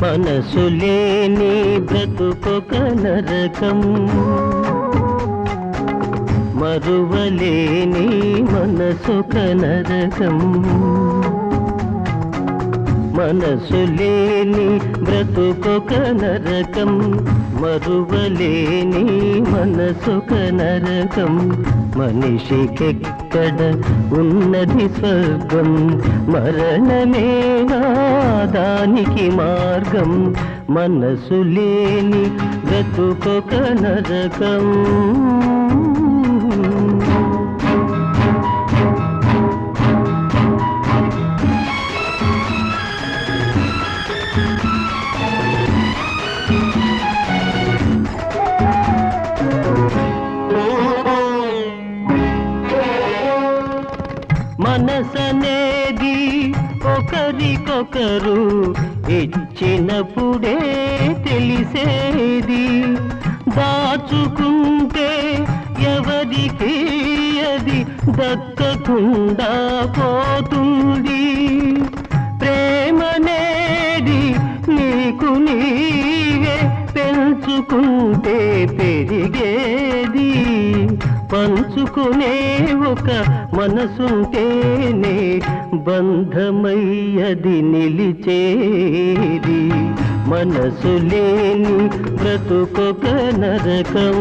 మనసు లేని బ్రతుకొక నరకం మరువలేని మనసొక నరకం మనసు లేని బ్రతుకొక నరకం మరువలేని మనసొక నరకం మనిషికి మనిషికెక్కడ ఉన్నది స్వర్గం. మరణమేనా దానికి మార్గం. మనసు లేని బ్రతుకొక నరకం. ఒకరికొకరు ఇచ్చినప్పుడే తెలిసేది. దాచుకుంటే ఎవరికి అది దక్కకుండా పోతుంది. పంచుకునే ఒక మనసుంటేనే బంధమయ్యది నిలిచేది. మనసు లేని బ్రతుకొక నరకం.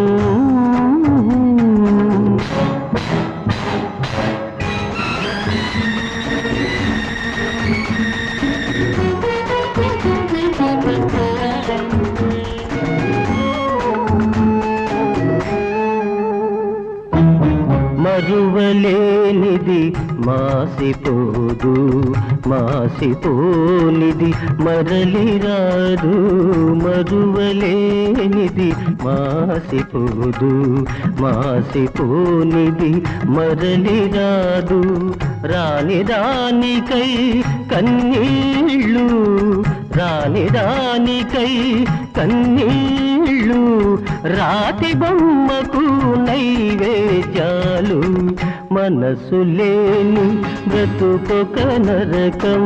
మరువలేనిది మాసిపోదు మాసిపోనిది మరలి రాదు మరువలేనిది మాసిపోదు మాసిపోనిది మరలి రాదు రాని రానికై కన్నీళ్ళు రాని రానికై కన్నీళ్ళు రాతి బొమ్మకు నైవేద్యాలు మనసు లేని బ్రతుకొక నరకం.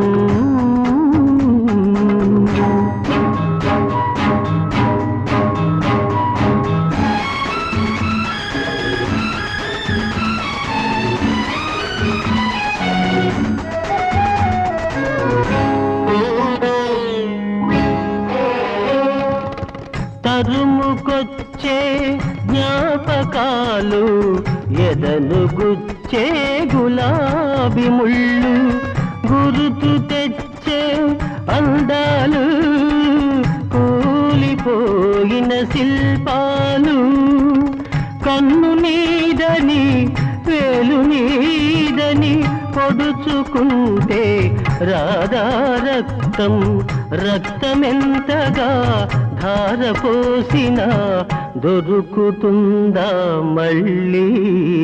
తరుముకొచ్చే జ్ఞాపకాలు ఎదను గుచ్చే గులాబీ ముళ్ళు గురుతు తెచ్చే అందాలు కూలిపోయిన శిల్పాలు కన్ను నీదని వేలు నీదని పొడుచుకుంటే రాధా రక్తం రక్తమెంతగా ధార పోసిన దొరుకుతుందా మళ్ళీ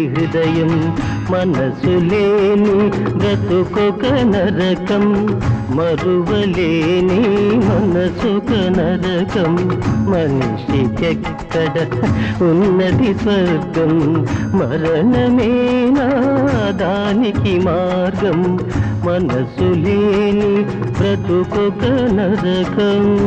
హృదయం? మనసు లేని బ్రతుకొక నరకం మరువలేని మనసుక నరకం. మనిషికెక్కడ ఉన్నది స్వర్గం? మరణమేనా దానికి మార్గం? మనసు లేని బ్రతుకొక నరకం.